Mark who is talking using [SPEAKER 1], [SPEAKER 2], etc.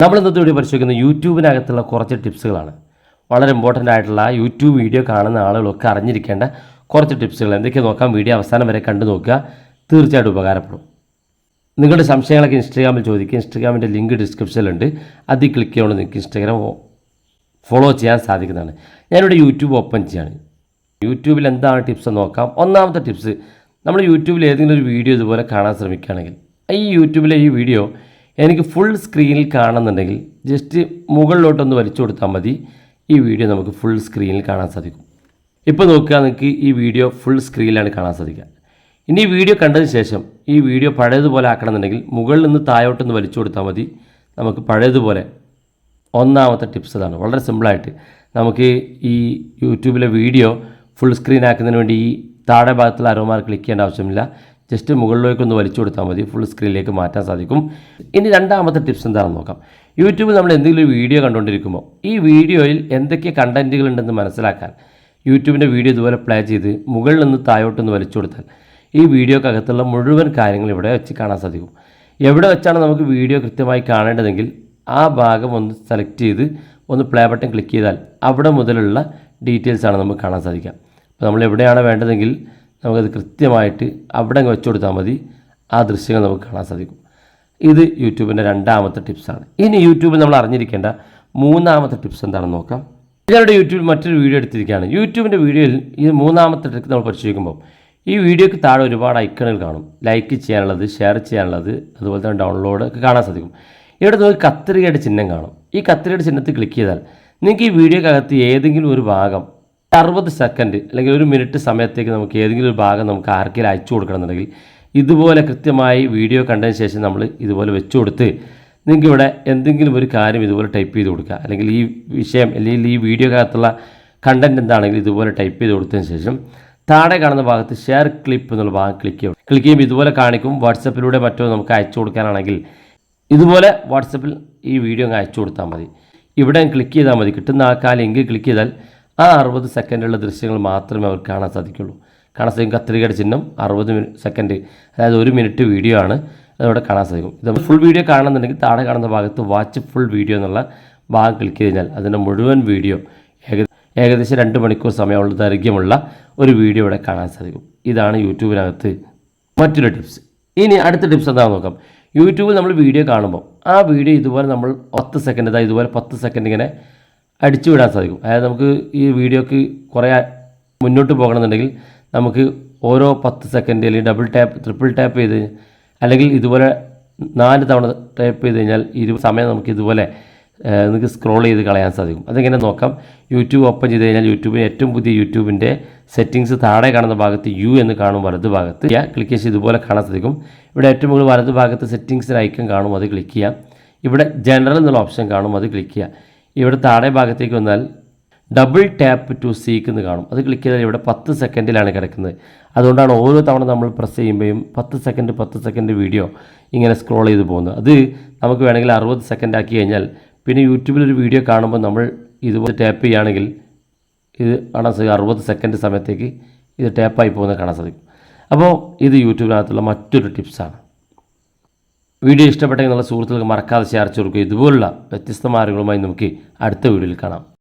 [SPEAKER 1] നമ്മൾ ഇന്നത്തെ വീഡിയോ പരിശോധിക്കുന്ന യൂട്യൂബിനകത്തുള്ള കുറച്ച് ടിപ്സുകളാണ്. വളരെ ഇമ്പോർട്ടന്റ് ആയിട്ടുള്ള യൂട്യൂബ് വീഡിയോ കാണുന്ന ആളുകളൊക്കെ അറിഞ്ഞിരിക്കേണ്ട കുറച്ച് ടിപ്സുകൾ. എന്തൊക്കെ നോക്കാം വീഡിയോ അവസാനം വരെ കണ്ടു നോക്കുക. തീർച്ചയായിട്ടും ഉപകാരപ്പെടും. നിങ്ങളുടെ സംശയങ്ങളൊക്കെ ഇൻസ്റ്റാഗ്രാമിൽ ചോദിക്കുക. ഇൻസ്റ്റാഗ്രാമിന്റെ ലിങ്ക് ഡിസ്ക്രിപ്ഷനിലുണ്ട്. അതിൽ ക്ലിക്ക് ചെയ്യുമ്പോൾ നിങ്ങൾക്ക് ഇൻസ്റ്റാഗ്രാം ഫോളോ ചെയ്യാൻ സാധിക്കുന്നതാണ്. ഞാനിവിടെ യൂട്യൂബ് ഓപ്പൺ ചെയ്യാണ്. യൂട്യൂബിൽ എന്താണ് ടിപ്സ് നോക്കാം. ഒന്നാമത്തെ ടിപ്സ് നമ്മൾ യൂട്യൂബിൽ ഏതെങ്കിലും ഒരു വീഡിയോ ഇതുപോലെ കാണാൻ ശ്രമിക്കുകയാണെങ്കിൽ ഈ യൂട്യൂബിലെ ഈ വീഡിയോ എനിക്ക് ഫുൾ സ്ക്രീനിൽ കാണുന്നുണ്ടെങ്കിൽ ജസ്റ്റ് മുകളിലോട്ടൊന്ന് വലിച്ചു കൊടുത്താൽ മതി. ഈ വീഡിയോ നമുക്ക് ഫുൾ സ്ക്രീനിൽ കാണാൻ സാധിക്കും. ഇപ്പോൾ നോക്കുക നിങ്ങൾക്ക് ഈ വീഡിയോ ഫുൾ സ്ക്രീനിലാണ് കാണാൻ സാധിക്കുക. ഇനി ഈ വീഡിയോ കണ്ടതിന് ശേഷം ഈ വീഡിയോ പഴയതുപോലെ ആക്കണമെന്നുണ്ടെങ്കിൽ മുകളിൽ നിന്ന് താഴോട്ടൊന്ന് വലിച്ചു കൊടുത്താൽ മതി. നമുക്ക് പഴയതുപോലെ ഒന്നാമത്തെ ടിപ്സ് ഇതാണ്. വളരെ സിമ്പിളായിട്ട് നമുക്ക് ഈ യൂട്യൂബിലെ വീഡിയോ ഫുൾ സ്ക്രീൻ ആക്കുന്നതിന് വേണ്ടി ഈ താഴെ ഭാഗത്തുള്ള അരോമാർ ക്ലിക്ക് ചെയ്യേണ്ട ആവശ്യമില്ല. ജസ്റ്റ് മുകളിലേക്ക് ഒന്ന് വലിച്ചു കൊടുത്താൽ മതി. ഫുൾ സ്ക്രീനിലേക്ക് മാറ്റാൻ സാധിക്കും. ഇനി രണ്ടാമത്തെ ടിപ്സ് എന്താണെന്ന് നോക്കാം. യൂട്യൂബിൽ നമ്മൾ എന്തെങ്കിലും ഒരു വീഡിയോ കണ്ടുകൊണ്ടിരിക്കുമ്പോൾ ഈ വീഡിയോയിൽ എന്തൊക്കെ കണ്ടന്റുകൾ ഉണ്ടെന്ന് മനസ്സിലാക്കാൻ യൂട്യൂബിന്റെ വീഡിയോ ഇതുപോലെ പ്ലേ ചെയ്ത് മുകളിൽ നിന്ന് താഴോട്ടൊന്ന് വലിച്ചു കൊടുത്താൽ ഈ വീഡിയോക്കകത്തുള്ള മുഴുവൻ കാര്യങ്ങൾ ഇവിടെ വെച്ച് കാണാൻ സാധിക്കും. എവിടെ വെച്ചാണ് നമുക്ക് വീഡിയോ കൃത്യമായി കാണേണ്ടതെങ്കിൽ ആ ഭാഗം ഒന്ന് സെലക്ട് ചെയ്ത് ഒന്ന് പ്ലേ ബട്ടൺ ക്ലിക്ക് ചെയ്താൽ അവിടെ മുതലുള്ള ഡീറ്റെയിൽസാണ് നമുക്ക് കാണാൻ സാധിക്കുക. അപ്പോൾ നമ്മൾ എവിടെയാണ് വേണ്ടതെങ്കിൽ നമുക്കത് കൃത്യമായിട്ട് അവിടെ വെച്ച് കൊടുത്താൽ മതി. ആ ദൃശ്യങ്ങൾ നമുക്ക് കാണാൻ സാധിക്കും. ഇത് യൂട്യൂബിന്റെ രണ്ടാമത്തെ ടിപ്സാണ്. ഇനി യൂട്യൂബിൽ നമ്മൾ അറിഞ്ഞിരിക്കേണ്ട മൂന്നാമത്തെ ടിപ്സ് എന്താണെന്ന് നോക്കാം. ഞാനിവിടെ യൂട്യൂബിൽ മറ്റൊരു വീഡിയോ എടുത്തിരിക്കുകയാണ്. യൂട്യൂബിന്റെ വീഡിയോയിൽ ഈ മൂന്നാമത്തെ ട്രിക്ക് നമ്മൾ പരിശോധിക്കുമ്പോൾ ഈ വീഡിയോക്ക് താഴെ ഒരുപാട് ഐക്കണുകൾ കാണും. ലൈക്ക് ചെയ്യാനുള്ളത് ഷെയർ ചെയ്യാനുള്ളത് അതുപോലെ തന്നെ ഡൗൺലോഡ് ഒക്കെ കാണാൻ സാധിക്കും. ഇവിടെ നോക്കി കത്തിരികയുടെ ചിഹ്നം കാണും. ഈ കത്രികയുടെ ചിഹ്നത്തിൽ ക്ലിക്ക് ചെയ്താൽ നിങ്ങൾക്ക് ഈ വീഡിയോക്കകത്ത് ഏതെങ്കിലും ഒരു ഭാഗം അറുപത് സെക്കൻഡ് അല്ലെങ്കിൽ ഒരു മിനിറ്റ് സമയത്തേക്ക് നമുക്ക് ഏതെങ്കിലും ഒരു ഭാഗം നമുക്ക് ആർക്കെങ്കിലും അയച്ചു കൊടുക്കണമെന്നുണ്ടെങ്കിൽ ഇതുപോലെ കൃത്യമായി വീഡിയോ കണ്ടതിന് ശേഷം നമ്മൾ ഇതുപോലെ വെച്ചു കൊടുത്ത് നിങ്ങൾക്ക് ഇവിടെ എന്തെങ്കിലും ഒരു കാര്യം ഇതുപോലെ ടൈപ്പ് ചെയ്ത് കൊടുക്കുക. അല്ലെങ്കിൽ ഈ വിഷയം അല്ലെങ്കിൽ ഈ വീഡിയോക്കകത്തുള്ള കണ്ടന്റ് എന്താണെങ്കിൽ ഇതുപോലെ ടൈപ്പ് ചെയ്ത് കൊടുത്തതിന് ശേഷം താഴെ കാണുന്ന ഭാഗത്ത് ഷെയർ ക്ലിപ്പ് എന്നുള്ള ഭാഗം ക്ലിക്ക് ചെയ്യും ക്ലിക്ക് ചെയ്യുമ്പോൾ ഇതുപോലെ കാണിക്കും. വാട്സപ്പിലൂടെ മറ്റോ നമുക്ക് അയച്ചു കൊടുക്കാനാണെങ്കിൽ ഇതുപോലെ വാട്സപ്പിൽ ഈ വീഡിയോ അങ്ങ് അയച്ചു കൊടുത്താൽ മതി. ഇവിടെ ക്ലിക്ക് ചെയ്താൽ മതി. കിട്ടുന്ന ആ കാലം ക്ലിക്ക് ചെയ്താൽ ആ അറുപത് സെക്കൻഡുള്ള ദൃശ്യങ്ങൾ മാത്രമേ അവർക്ക് കാണാൻ സാധിക്കുള്ളൂ. കാണാൻ സാധിക്കും കത്രികയുടെ ചിഹ്നം അറുപത് സെക്കൻഡ് അതായത് ഒരു മിനിറ്റ് വീഡിയോ ആണ് അതവിടെ കാണാൻ സാധിക്കും. ഇത് ഫുൾ വീഡിയോ കാണുന്നുണ്ടെങ്കിൽ താഴെ കാണുന്ന ഭാഗത്ത് വാച്ച് ഫുൾ വീഡിയോ എന്നുള്ള ഭാഗം ക്ലിക്ക് ചെയ്ത് കഴിഞ്ഞാൽ അതിന്റെ മുഴുവൻ വീഡിയോ ഏക ഏകദേശം രണ്ട് മണിക്കൂർ സമയമുള്ള ദൈർഘ്യമുള്ള ഒരു വീഡിയോ ഇവിടെ കാണാൻ സാധിക്കും. ഇതാണ് യൂട്യൂബിനകത്ത് മറ്റൊരു ടിപ്സ് ഇനി അടുത്ത ടിപ്സ് എന്താണെന്ന് നോക്കാം. യൂട്യൂബിൽ നമ്മൾ വീഡിയോ കാണുമ്പോൾ ആ വീഡിയോ ഇതുപോലെ നമ്മൾ പത്ത് സെക്കൻഡ് അതായത് ഇതുപോലെ പത്ത് സെക്കൻഡ് ഇങ്ങനെ അടിച്ചു വിടാൻ സാധിക്കും. അതായത് നമുക്ക് ഈ വീഡിയോക്ക് കുറേ മുന്നോട്ട് പോകണമെന്നുണ്ടെങ്കിൽ നമുക്ക് ഓരോ പത്ത് സെക്കൻഡ് അല്ലെങ്കിൽ ഡബിൾ ടാപ്പ് ട്രിപ്പിൾ ടാപ്പ് ചെയ്ത് അല്ലെങ്കിൽ ഇതുപോലെ നാല് തവണ ടൈപ്പ് ചെയ്ത് കഴിഞ്ഞാൽ ഇരു സമയം നമുക്ക് ഇതുപോലെ നിങ്ങൾക്ക് സ്ക്രോൾ ചെയ്ത് കളയാൻ സാധിക്കും. അതെങ്ങനെ നോക്കാം. യൂട്യൂബ് ഓപ്പൺ ചെയ്ത് കഴിഞ്ഞാൽ യൂട്യൂബിന് ഏറ്റവും പുതിയ യൂട്യൂബിന്റെ സെറ്റിങ്സ് താഴെ കാണുന്ന ഭാഗത്ത് യു എന്ന് കാണും വലത് ഭാഗത്ത് ക്ലിക്ക് ചെയ്ത് ഇതുപോലെ കാണാൻ സാധിക്കും. ഇവിടെ ഏറ്റവും മുകളിൽ വലത് ഭാഗത്ത് സെറ്റിങ്സിന് ഐക്കൺ കാണും അത് ക്ലിക്ക് ചെയ്യാം. ഇവിടെ ജനറൽ എന്നുള്ള ഓപ്ഷൻ കാണും അത് ക്ലിക്ക് ചെയ്യാം. ഇവിടെ താഴെ ഭാഗത്തേക്ക് വന്നാൽ ഡബിൾ ടാപ്പ് ടു സീക്ക് എന്ന് കാണും. അത് ക്ലിക്ക് ചെയ്താൽ ഇവിടെ പത്ത് സെക്കൻഡിലാണ് കിടക്കുന്നത്. അതുകൊണ്ടാണ് ഓരോ തവണ നമ്മൾ പ്രസ് ചെയ്യുമ്പോഴും പത്ത് സെക്കൻഡ് പത്ത് സെക്കൻഡ് വീഡിയോ ഇങ്ങനെ സ്ക്രോൾ ചെയ്ത് പോകുന്നത്. അത് നമുക്ക് വേണമെങ്കിൽ അറുപത് സെക്കൻഡ് ആക്കി കഴിഞ്ഞാൽ പിന്നെ യൂട്യൂബിൽ ഒരു വീഡിയോ കാണുമ്പോൾ നമ്മൾ ഇതുപോലെ ടാപ്പ് ചെയ്യുകയാണെങ്കിൽ ഇത് കാണാൻ സാധിക്കും. അറുപത് സെക്കൻഡ് സമയത്തേക്ക് ഇത് ടാപ്പായി പോകുന്നത് കാണാൻ സാധിക്കും. അപ്പോൾ ഇത് യൂട്യൂബിനകത്തുള്ള മറ്റൊരു ടിപ്സാണ് വീഡിയോ ഇഷ്ടപ്പെട്ടെങ്കിൽ നിങ്ങളുടെ സുഹൃത്തുക്കൾക്ക് മറക്കാതെ ഷെയർ കൊടുക്കുക. ഇതുപോലുള്ള വ്യത്യസ്ത മാർഗങ്ങളുമായി നമുക്ക് അടുത്ത വീഡിയോയിൽ കാണാം.